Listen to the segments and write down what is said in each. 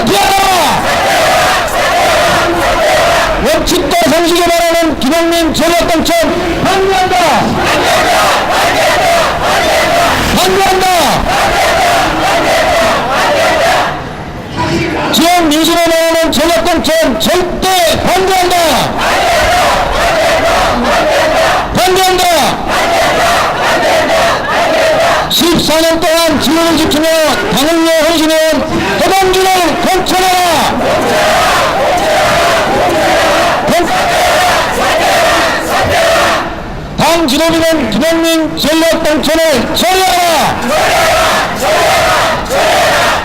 사퇴하라! 원칙과 상식에 말하는 김영민 전략당첨 반대한다! 반대한다! 지역 민심에 나오는 전략당첨 절대 반대한다! 반대한다! 14년 동안 지원을 지키며 당을 당 지도부는 김영민 전략 당선을 처리하라!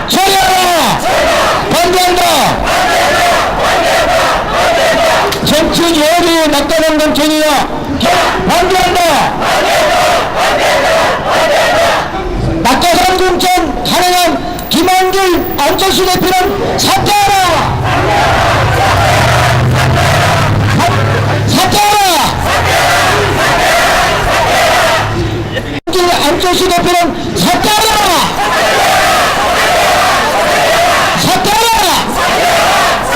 처리하라! 반대한다! 정치 여력이 낙관한 정권이야! 반대한다! 낙하산 공천 탄핵한 김한길 안철수 대표는 사퇴하라! 사퇴하라! 김한길 안철수 대표는 사퇴하라! 사퇴하라!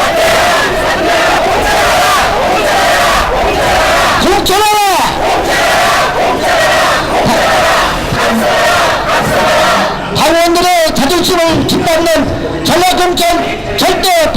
공천하라! 당원들의 자존심을 짓밟는 전략공천 절대